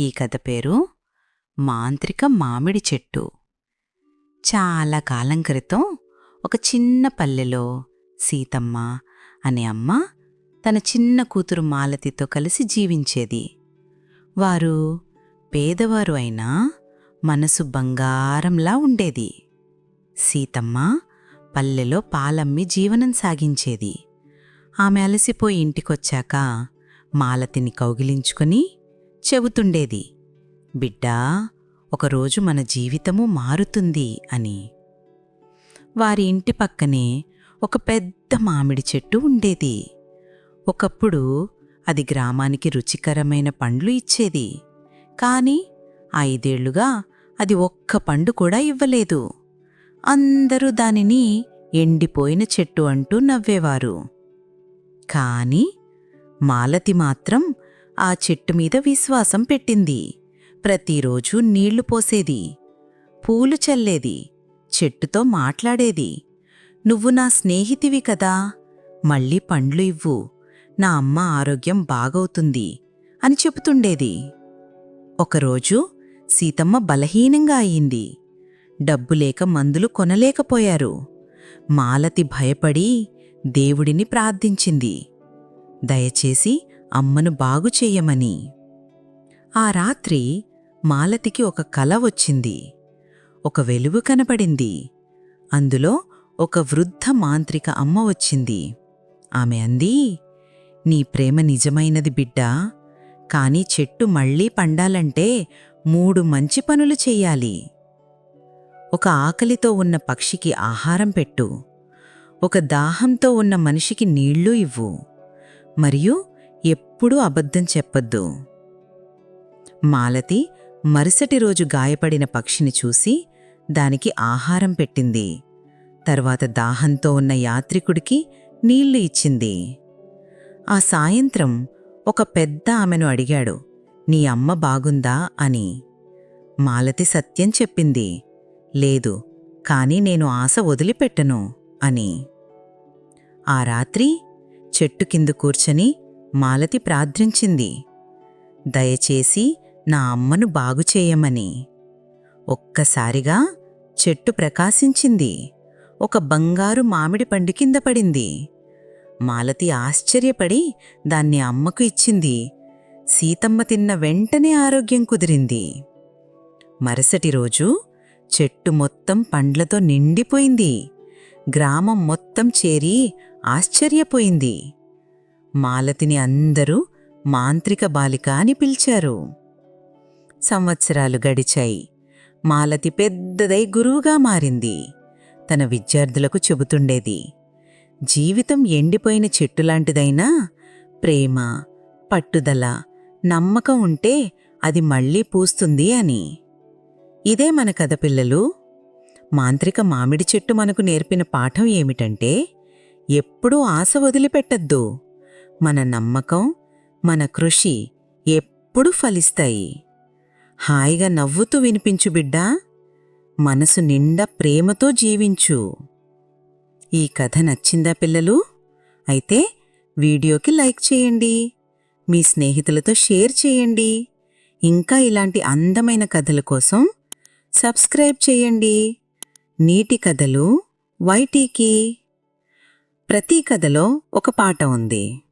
ఈ కథ పేరు మాంత్రిక మామిడి చెట్టు. చాలా కాలం క్రితం ఒక చిన్న పల్లెలో సీతమ్మ అనే అమ్మ తన చిన్న కూతురు మాలతితో కలిసి జీవించేది. వారు పేదవారు అయినా మనసు బంగారంలా ఉండేది. సీతమ్మ పల్లెలో పాలమ్మి జీవనం సాగించేది. ఆమె అలసిపోయి ఇంటికొచ్చాక మాలతిని కౌగిలించుకొని చెబుతుండేది. బిడ్డా ఒకరోజు మన జీవితము మారుతుంది అని. వారి ఇంటి పక్కనే ఒక పెద్ద మామిడి చెట్టు ఉండేది. ఒకప్పుడు అది గ్రామానికి రుచికరమైన పండ్లు ఇచ్చేది. కాని ఐదేళ్ళుగా అది ఒక్క పండు కూడా ఇవ్వలేదు. అందరూ దానిని ఎండిపోయిన చెట్టు అంటూ నవ్వేవారు. కాని మాలతి మాత్రం ఆ చెట్టు మీద విశ్వాసం పెట్టింది. ప్రతిరోజు నీళ్ళు పోసేది. పూలు చల్లేది. చెట్టుతో మాట్లాడేది. నువ్వు నా స్నేహితివి కదా. మళ్ళీ పండ్లు ఇవ్వు. నా అమ్మ ఆరోగ్యం బాగవుతుంది అని చెబుతుండేది. ఒకరోజు సీతమ్మ బలహీనంగా అయింది. డబ్బు లేక మందులు కొనలేకపోయారు. మాలతి భయపడి దేవుడిని ప్రార్థించింది. దయచేసి అమ్మను బాగు చెయ్యమని ఆ రాత్రి మాలతికి ఒక కల వచ్చింది. ఒక వెలుగు కనపడింది. అందులో ఒక వృద్ధ మాంత్రిక అమ్మ వచ్చింది. ఆమె అంది నీ ప్రేమ నిజమైనది బిడ్డా. కాని చెట్టు మళ్ళీ పండాలంటే మూడు మంచి పనులు చెయ్యాలి. ఒక ఆకలితో ఉన్న పక్షికి ఆహారం పెట్టు. ఒక దాహంతో ఉన్న మనిషికి నీళ్ళు ఇవ్వు. మరియు ఎప్పుడూ అబద్ధం చెప్పొద్దు. మాలతి మరుసటి రోజు గాయపడిన పక్షిని చూసి దానికి ఆహారం పెట్టింది. తర్వాత దాహంతో ఉన్న యాత్రికుడికి నీళ్ళు ఇచ్చింది. ఆ సాయంత్రం ఒక పెద్ద ఆమెను అడిగాడు నీ అమ్మ బాగుందా? అని. మాలతి సత్యం చెప్పింది లేదు కాని నేను ఆశ వదిలిపెట్టను అని. ఆ రాత్రి చెట్టు కింద కూర్చొని మాలతి ప్రార్థించింది. దయచేసి నా అమ్మను బాగుచేయమని ఒక్కసారిగా చెట్టు ప్రకాశించింది. ఒక బంగారు మామిడి పండు కింద పడింది. మాలతి ఆశ్చర్యపడి దాన్ని అమ్మకు ఇచ్చింది. సీతమ్మ తిన్న వెంటనే ఆరోగ్యం కుదిరింది. మరుసటి రోజు చెట్టు మొత్తం పండ్లతో నిండిపోయింది. గ్రామం మొత్తం చేరి ఆశ్చర్యపోయింది. మాలతిని అందరూ మాంత్రిక బాలిక అని పిలిచారు. సంవత్సరాలు గడిచాయి. మాలతి పెద్దదై గురువుగా మారింది. తన విద్యార్థులకు చెబుతుండేది జీవితం ఎండిపోయిన చెట్టులాంటిదైనా ప్రేమ పట్టుదల నమ్మకం ఉంటే అది మళ్ళీ పూస్తుంది అని. ఇదే మన కథ పిల్లలు. మాంత్రిక మామిడి చెట్టు మనకు నేర్పిన పాఠం ఏమిటంటే ఎప్పుడూ ఆశ వదిలిపెట్టద్దు. మన నమ్మకం మన కృషి ఎప్పుడు ఫలిస్తాయి. హాయిగా నవ్వుతూ వినిపించు బిడ్డా మనసు నిండా ప్రేమతో జీవించు. ఈ కథ నచ్చిందా పిల్లలు? అయితే వీడియోకి లైక్ చేయండి మీ స్నేహితులతో షేర్ చేయండి. ఇంకా ఇలాంటి అందమైన కథల కోసం సబ్స్క్రైబ్ చేయండి. నీటి కథలు వైటీకి. ప్రతి కథలో ఒక పాట ఉంది.